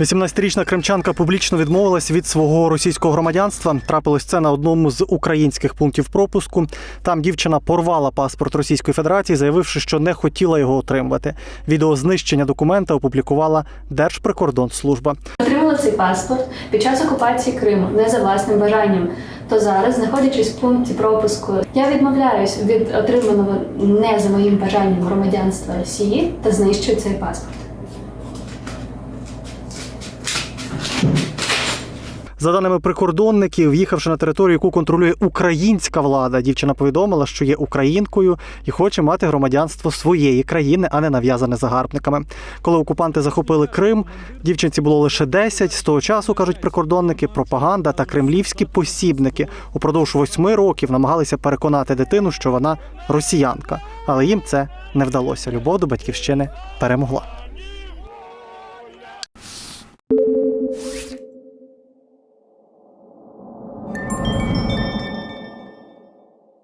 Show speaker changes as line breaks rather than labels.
18-річна кримчанка публічно відмовилась від свого російського громадянства. Трапилось це на одному з українських пунктів пропуску. Там дівчина порвала паспорт Російської Федерації, заявивши, що не хотіла його отримувати. Відео знищення документа опублікувала Держприкордонслужба.
Отримала цей паспорт під час окупації Криму не за власним бажанням. То зараз, знаходячись в пункті пропуску, я відмовляюсь від отриманого не за моїм бажанням громадянства Росії та знищую цей паспорт.
За даними прикордонників, в'їхавши на територію, яку контролює українська влада, дівчина повідомила, що є українкою і хоче мати громадянство своєї країни, а не нав'язане загарбниками. Коли окупанти захопили Крим, дівчинці було лише 10. З того часу кажуть прикордонники, пропаганда та кремлівські посібники упродовж восьми років намагалися переконати дитину, що вона росіянка, але їм це не вдалося. Любов до батьківщини перемогла.